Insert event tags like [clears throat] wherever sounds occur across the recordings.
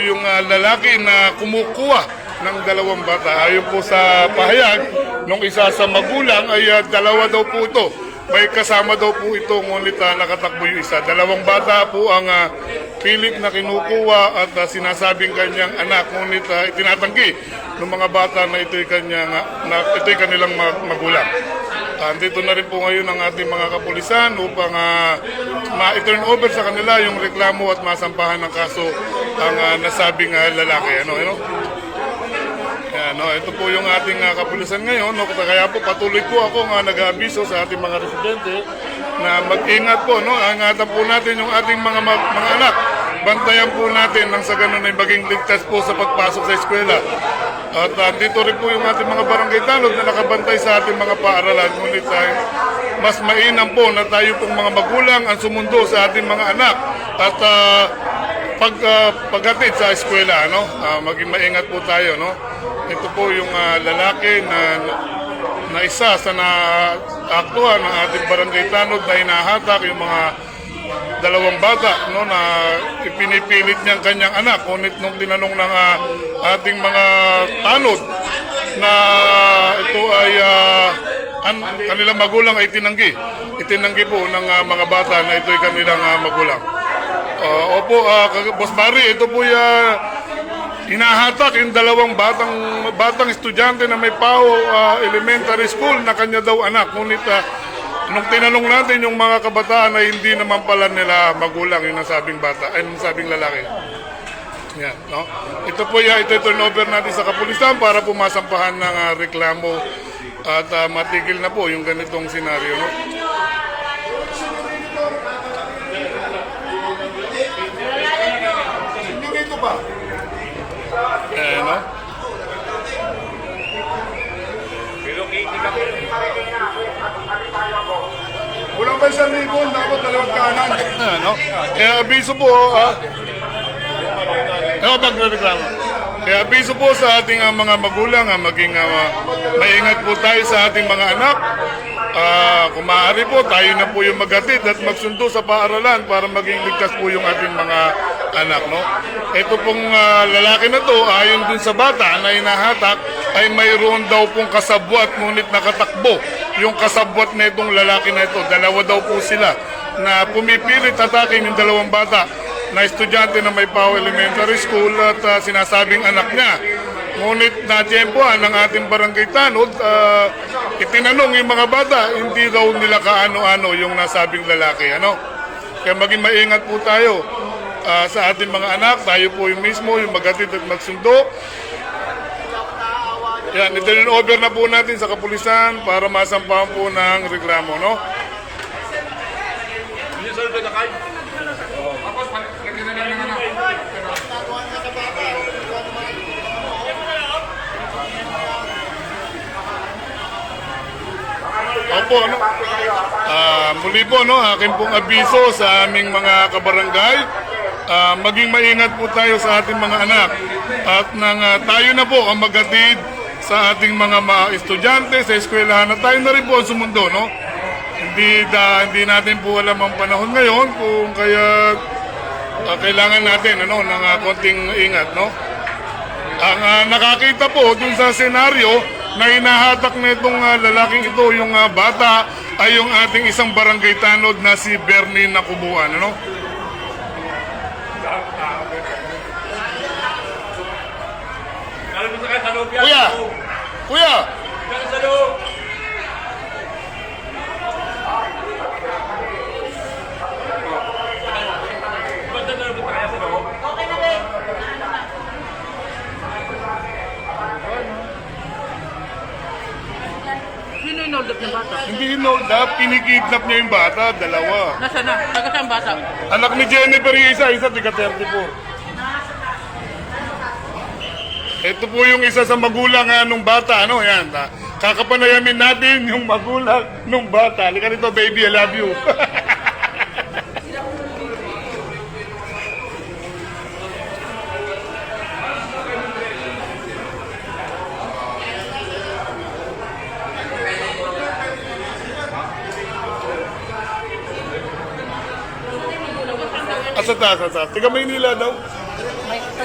yung ah, lalaki na kumukuha ng dalawang bata. Ayon po sa pahayag, nung isa sa magulang ay ah, dalawa daw po ito. May kasama daw po ito, ngunit ah, nakatakbo yung isa. Dalawang bata po ang ah, pilit na kinukuha at ah, sinasabing kanyang anak, ngunit ah, itinatanggi ng mga bata na ito'y kanyang, ah, na ito'y kanilang mag- magulang. Andito na rin po ngayon ang ating mga kapulisan upang uh, ma-turn over sa kanila yung reklamo at masampahan ng kaso ang ah, nasabing ah, lalaki. Ano, ano? Yan, no, ito po yung ating ah, kapulisan ngayon. No, kaya po patuloy po ako nga nag-aabiso sa ating mga residente na mag-ingat po. No, angatan po natin yung ating mga mga anak. Bantayan po natin nang sa ganun ay maging ligtas po sa pagpasok sa eskwela. At uh, dito rin po yung ating mga barangay tanod na nakabantay sa ating mga paaralan. Ngunit ay mas mainam po na tayo pong mga magulang ang sumundo sa ating mga anak at uh, pag uh, paghatid sa eskwela ano Ah, maging maingat po tayo no ito po yung ah, lalaki na na isa sa na aktuhan ng ating barangay tanod na hinahatak yung mga dalawang bata no na ipinipilit niyang kanyang anak. Ngunit nung tinanong ng ah, ating mga tanod na ito ay ah, an, kanilang magulang ay tinanggi. Itinanggi po ng ah, mga bata na ito ay kanilang ah, magulang. Ah, opo, kag- Boss Barry, ito po ya hinahatak yung dalawang batang batang estudyante na may PAO ah, elementary school na kanya daw anak. Ngunit ah, nung tinanong natin yung mga kabataan ay hindi naman pala nila magulang yung nasabing bata, ay nasabing lalaki. Yan, no? Ito po ya, ito turn over natin sa kapulisan para po masampahan ng ah, reklamo at ah, matigil na po yung ganitong senaryo, no? Hindi ko pa. Eh, no? Kulang ba isang libo? Dapat dalawang kanan. Ano? Kaya abiso po, ah. Ano pagreklamo? Kaya abiso po sa ating ah, mga magulang, ah, maging ah, maingat po tayo sa ating mga anak. Ah, kung maaari po, tayo na po yung maghatid at magsundo sa paaralan para maging ligtas po yung ating mga anak, no? Ito pong ah, lalaki na to, ayon dun sa bata na inahatak, ay mayroon daw pong kasabwat, ngunit nakatakbo yung kasabwat na itong lalaki na ito. Dalawa daw po sila na pumipilit atakin yung dalawang bata na estudyante na may PAO Elementary School at ah, sinasabing anak niya. Ngunit na-tiyempoan ng ating barangay tanod, ah, itinanong yung mga bata, hindi daw nila kaano-ano yung nasabing lalaki. Ano? Kaya maging maingat po tayo ah, sa ating mga anak, tayo po yung mismo, yung maghatid at magsundo. Yan, i-turn over na po natin sa kapulisan para masampahan po ng reklamo, no? Opo, ano? Ah, muli po, no, akin pong abiso sa aming mga kabarangay. Ah, maging maingat po tayo sa ating mga anak. At nang ah, tayo na po ang maghatid sa ating mga mga estudyante sa eskwelahan at tayo na rin po ang sumundo, no? Hindi, da, hindi natin po alam ang panahon ngayon kung kaya ah, kailangan natin ano, ng ah, konting ingat, no? Ang ah, nakakita po dun sa senaryo na inahatak na itong ah, lalaking ito, yung ah, bata, ay yung ating isang barangay tanod na si Bernie Nakubuan. Ano? Na. Kuya! Kuya! Sino yung hold up ng bata? Hindi inold up, kinikidnap niya yung bata, dalawa. Nasaan na? Taga saan bata? Anak ni Jennifer yung isa, isa tiga 34. Ito po yung isa sa magulang nga nung bata, ano, yan. ah, Kakapanayamin natin yung magulang nung bata. Halika rito, baby, I love you. [laughs] Asa taas, asa taas. Tiga Maynila daw.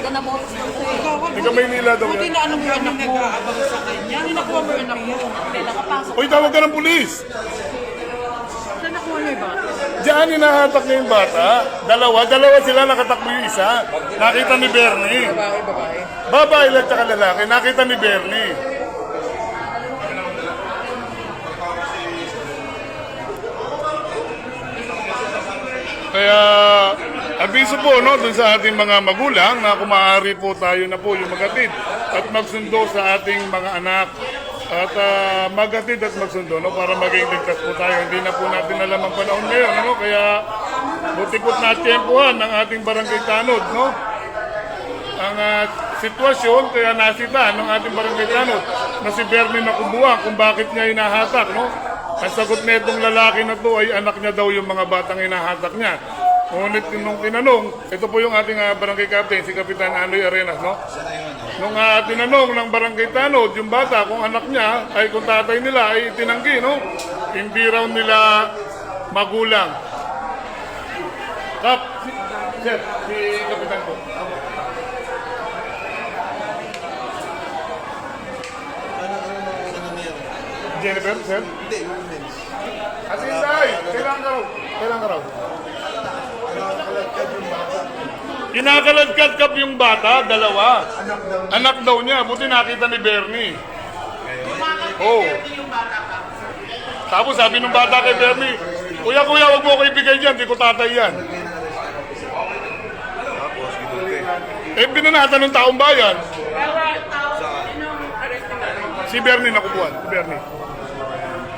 May Taga na boss ko sa'yo. Taga Maynila daw Buti yan. na ano mo yung anak mo. nag-aabang sa kanya. Hindi nakuha mo yung anak mo. Hindi, nakapasok. Uy, tawag ka ng pulis. Saan nakuha niyo yung bata? Diyan, hinahatak niya yung bata. Dalawa, dalawa sila nakatakbo yung isa. Nakita ni Bernie. Babae, babae. Babae lang tsaka lalaki, nakita ni Bernie. Kaya, abiso po no, dun sa ating mga magulang na kung maaari po tayo na po yung magatid at magsundo sa ating mga anak at ah, magatid at magsundo no, para maging ligtas po tayo. Hindi na po natin alam ang panahon ngayon. Ano? Kaya, buti po't natyempohan ng ating barangay tanod. No? ang ah, sitwasyon kaya nasita ng ating barangay tanod na si Bernie Nakubuang kung bakit niya hinahatak, no? Ang sagot na itong lalaki na to ay anak niya daw yung mga batang hinahatak niya. Ngunit nung tinanong, ito po yung ating ah, barangay captain, si Kapitan Anoy Arenas, no? Nung uh, tinanong ng barangay tanod, yung bata, kung anak niya, ay kung tatay nila, ay tinanggi, no? Hindi raw nila magulang. Kap, si, sir, si Kapitan po. Jennifer, sir? Hindi, women's. Asintay, kailangan ka raw. Kailangan ka raw. Kinakaladkad kap yung bata, dalawa. Anak daw niya, buti nakita ni Bernie. Oh. Tapos sabi ng bata kay Bernie, Kuya, kuya, wag mo ako ibigay dyan, di ko tatay yan. Eh, binanatan ng taong bayan. Si Bernie nakubuhan, si Bernie.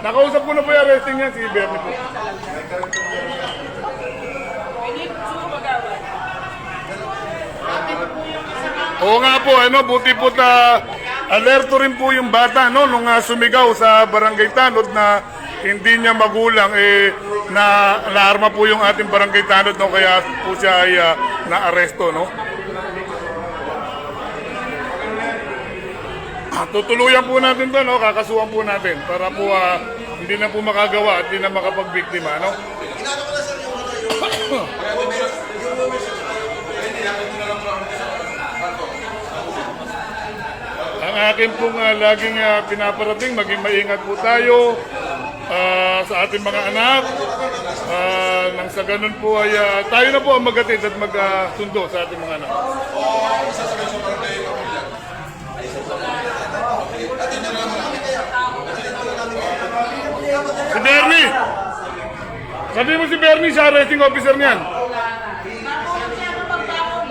Nakausap ko na po yung arresting niya, si Bernie po. Oo nga po, ano, buti po ta, alerto rin po yung bata, no, nung ah, sumigaw sa barangay tanod na hindi niya magulang, eh, na alarma po yung ating barangay tanod, no, kaya po siya ay ah, na-aresto, no. Ah, Tutuluyan po natin to, no, kakasuhan po natin, para po ah, hindi na po makagawa at hindi na makapagbiktima, no. [coughs] Ang akin pong ah, laging ah, pinaparating, maging maingat po tayo ah, sa ating mga anak. Ah, nang sa ganun po ay ah, tayo na po ang magatid at magsundo sa ating mga anak. Si Bernie! Sabi mo si Bernie, siya arresting officer niyan.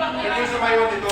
Hindi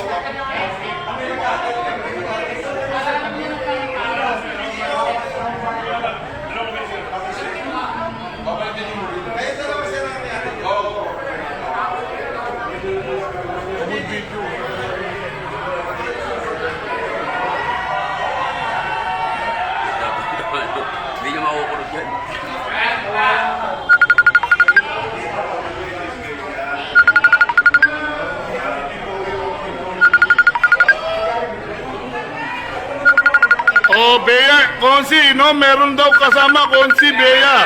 Konsi, no, meron daw kasama Konsi Bea.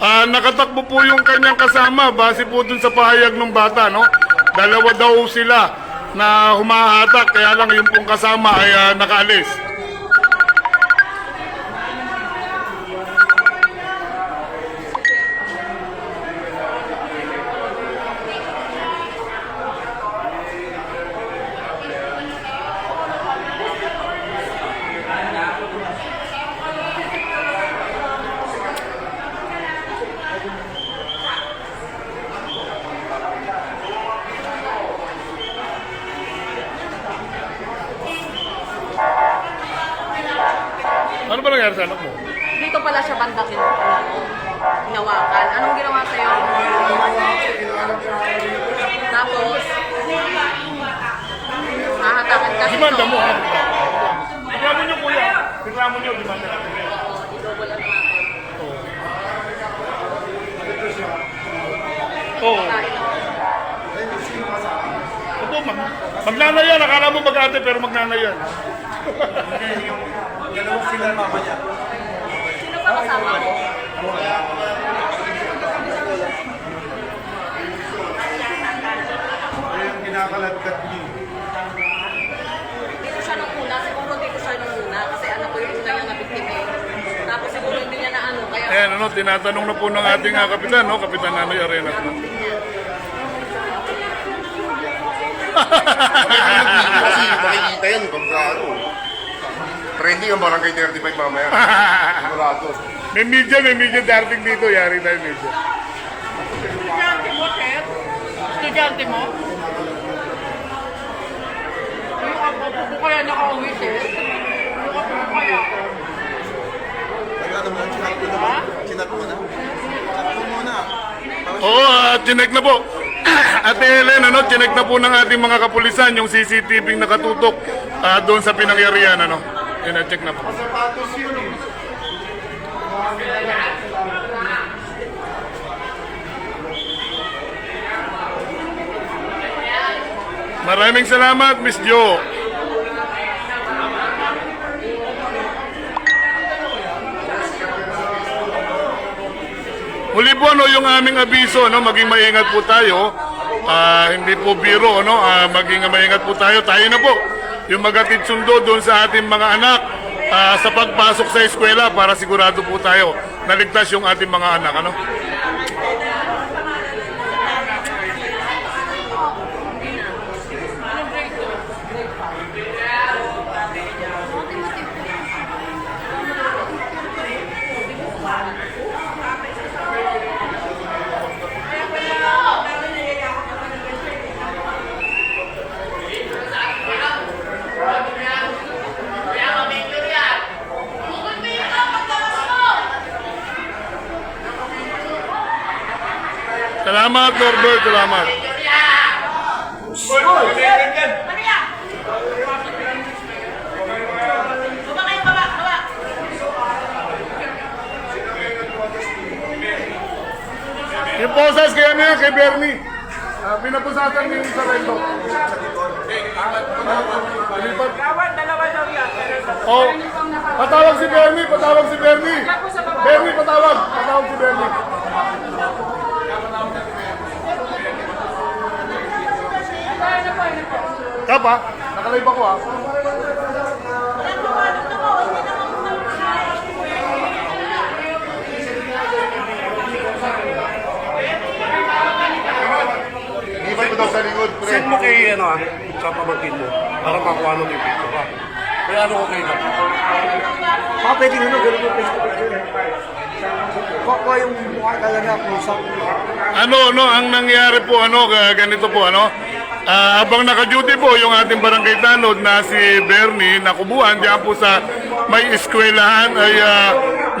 Ah, nakatakbo po yung kanyang kasama base po dun sa pahayag ng bata, no? Dalawa daw sila na humahatak kaya lang yung pong kasama ay ah, nakaalis. Magnanay yan, akala mo mag-ate pero magnanay yan. Dalawa sila mamaya. Sino pa kasama mo? Yung kinakalatkat niyo. Dito siya nung una, siguro dito siya nung una kasi anak ko yung una yung nabiktim eh. Tapos siguro hindi niya na ano kaya... Ayan, ano, tinatanong na po ng ating uh, kapitan, no? Kapitan Nanoy Arenas. No? Kasi makikita yan pagka ano. Trending ang barangay 35 mamaya. Sigurado. May media, may media darating dito. Yari tayo media. Estudyante mo, sir? Estudyante mo? Yung apo ko kaya nakauwi, sir? Yung apo ko kaya? Ha? Oo, uh, chinek na po. Ate Helen, ano, chinek na po ng ating mga kapulisan yung CCTV nakatutok ah, doon sa pinangyarihan, ano. Ina-check na po. Maraming salamat, Miss Jo. Muli po no, yung aming abiso, no, maging maingat po tayo. Ah, hindi po biro, no, ah, maging maingat po tayo. Tayo na po. Yung magatid sundo doon sa ating mga anak ah, sa pagpasok sa eskwela para sigurado po tayo naligtas yung ating mga anak, ano? Salamat, Norbert. Salamat. Yung posas kaya niya kay Bernie. Uh, pinapusasan niyo yung sarento. Lipat. Oh, patawag si Bernie, patawag si Bernie. Bernie, patawag. Patawag si Bernie. Kapa, nakalive ako ah. Ibay mo daw sa likod, pre. Send mo kay ano ah, sa pamangkin mo para makuha nung yung picture ka. Kaya ano ko kayo na? Baka pwede ano, ganun yung face to face. Kuha yung mukha talaga kung sa Ano, no, ang nangyari po, ano, ga- ganito po, ano, Ah, habang naka-duty po yung ating barangay tanod na si Bernie nakubuhan diyan po sa may eskwelahan ay ah,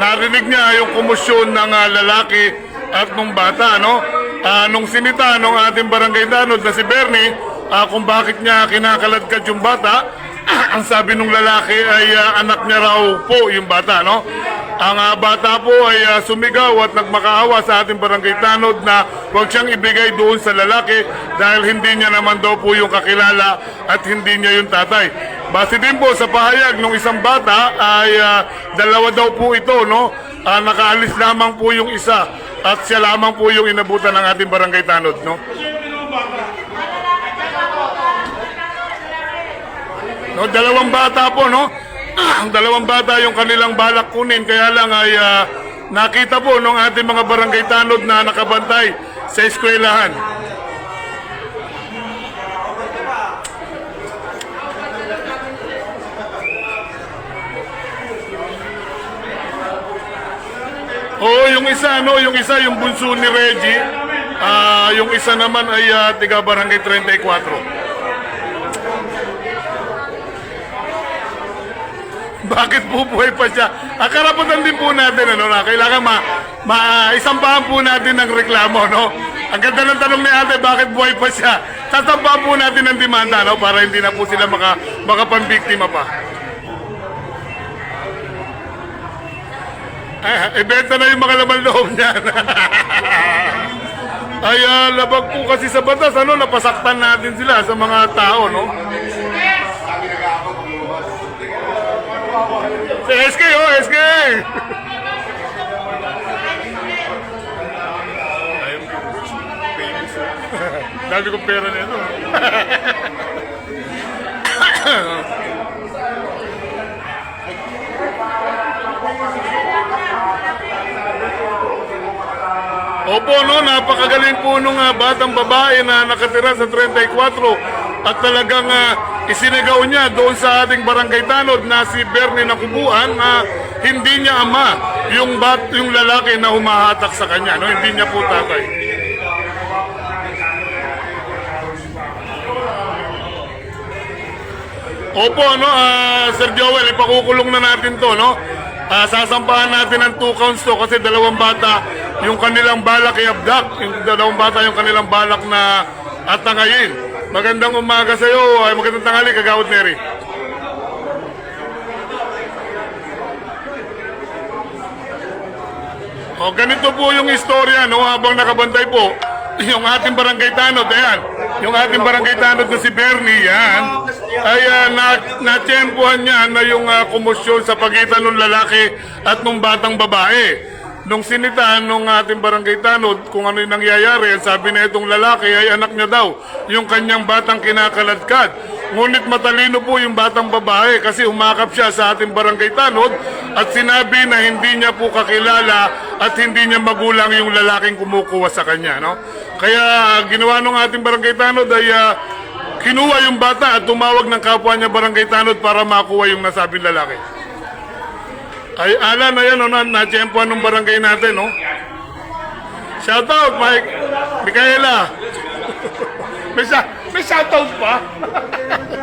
narinig niya yung kumusyon ng ah, lalaki at nung bata, no? Ah, nung sinita nung ating barangay tanod na si Bernie ah, kung bakit niya kinakaladkad yung bata, [clears throat] ang sabi nung lalaki ay ah, anak niya raw po yung bata, no? Ang ah, bata po ay ah, sumigaw at nagmakaawa sa ating barangay tanod na huwag siyang ibigay doon sa lalaki dahil hindi niya naman daw po yung kakilala at hindi niya yung tatay. Base din po sa pahayag ng isang bata ay ah, dalawa daw po ito, no? Ah, nakaalis lamang po yung isa at siya lamang po yung inabutan ng ating barangay tanod, no? No, dalawang bata po, no? Ang dalawang bata yung kanilang balak kunin, kaya lang ay ah, nakita po nung ating mga barangay tanod na nakabantay sa eskwelahan. Oo, yung isa, no, yung isa, yung bunso ni Reggie, ah, yung isa naman ay ah, tiga barangay 34. Bakit po buhay pa siya? Ang karapatan din po natin, ano, na kailangan ma, ma isampahan po natin ng reklamo, no? Ang ganda ng tanong ni ate, bakit buhay pa siya? Sasampahan po natin ng demanda, no? Para hindi na po sila maka, makapambiktima pa. Ay, ibenta na yung mga laman loob niyan. [laughs] Ay, ah, labag po kasi sa batas, ano, napasaktan natin sila sa mga tao, no? Si SK, oh, SK! Ayun. Dami kong pera nito. Opo, no, napakagaling po nung ah, batang babae na nakatira sa 34 at talagang ah, isinigaw niya doon sa ating barangay tanod na si Bernie Nakubuan na hindi niya ama yung bat yung lalaki na humahatak sa kanya, no, hindi niya po tatay. Opo, no, ah, Sir Joel, ipakukulong na natin to, no? Ah, sasampahan natin ng two counts to kasi dalawang bata yung kanilang balak i-abduct. Yung dalawang bata yung kanilang balak na atangayin. Magandang umaga sa iyo. Ay, magandang tanghali, Kagawad Mary. O, ganito po yung istorya, no, habang nakabantay po, [laughs] yung ating barangay tanod, ayan, yung ating barangay tanod na si Bernie, yan, ay uh, na, natsyempohan niya na yung uh, komosyon sa pagitan ng lalaki at ng batang babae. Nung sinitaan nung ating barangay tanod kung ano yung nangyayari, ang sabi na itong lalaki ay anak niya daw, yung kanyang batang kinakaladkad. Ngunit matalino po yung batang babae kasi umakap siya sa ating barangay tanod at sinabi na hindi niya po kakilala at hindi niya magulang yung lalaking kumukuha sa kanya. No? Kaya ginawa nung ating barangay tanod ay ah, kinuha yung bata at tumawag ng kapwa niya barangay tanod para makuha yung nasabing lalaki. Ay, ala na yan, no, na, na-tsempohan ng barangay natin, no? Shoutout, Mike. Micaela. [laughs] may, may shoutout pa? [laughs]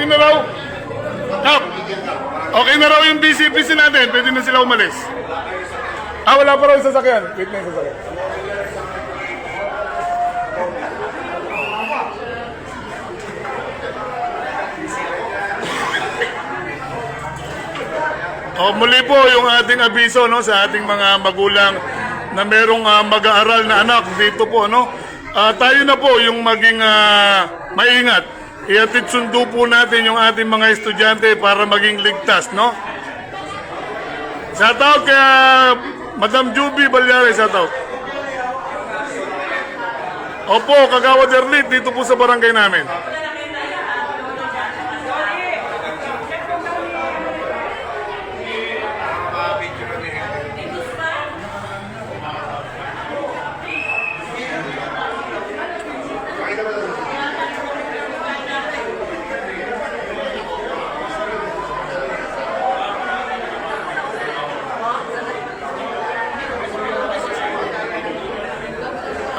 Di na raw. Kap, okay na raw yung BCPC natin. Pwede na sila umalis. Ah, wala pa raw yung sasakyan. Wait na yung sasakyan. Oh, muli po yung ating abiso no sa ating mga magulang na merong ah, mag-aaral na anak dito po no. Ah, tayo na po yung maging ah, maingat. Iatid sundo po natin yung ating mga estudyante para maging ligtas no. Shout out kay ah, Madam Juby Balyare, shout out. Opo, Kagawa Derlit, dito po sa barangay namin.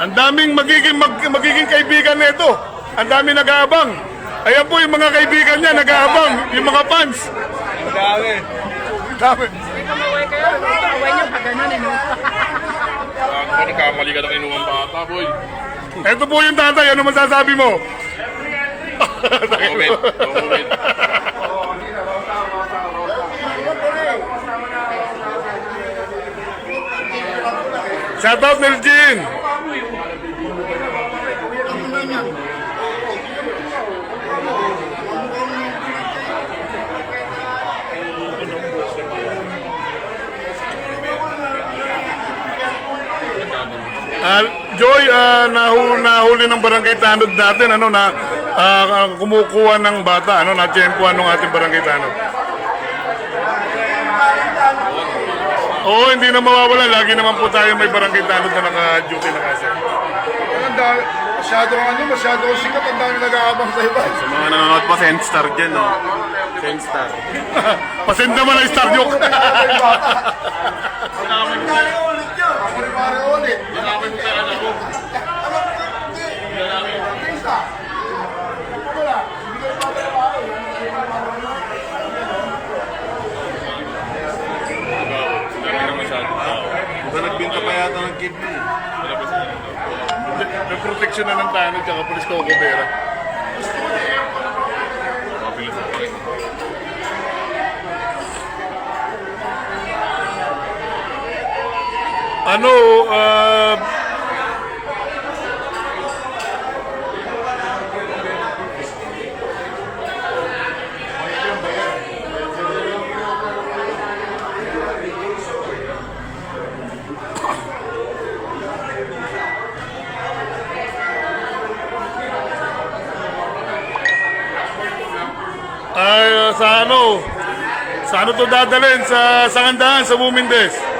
Ang daming magiging mag, magiging kaibigan nito. Ang daming nag-aabang. Ayan po yung mga kaibigan niya nag-aabang, yung mga fans. Dami. Dami. Kamaway kayo. Kamaway niyo pag ganun eh. no? Ako nagkamali ka ng inuwang bata, boy. Ito po yung tatay, ano masasabi mo? Comment. Comment. Shout out Nelgin! Ah, Joy, ah, nahu nahuli ng barangay tanod natin, ano, na ah, kumukuha ng bata, ano, na tiyempuan ng ating barangay tanod. Oo, hindi na mawawala. Lagi naman po tayo may barangay tanod na naka-duty na kasi. Masyado ano, masyado sikat, ang dami nag-aabang sa iba. Sa mga nanonood pa, Senstar dyan, no? Senstar. [laughs] Pasend naman ang star joke. [laughs] Pare ulit. Dami na masyado. Diba nagbinta pa yata ng kidney? May protection na ng tanod tsaka polis ko kubera. Mabilis ano, uh, ay, uh, sa ano, sa ano to dadalhin sa sangandahan sa Bumindes?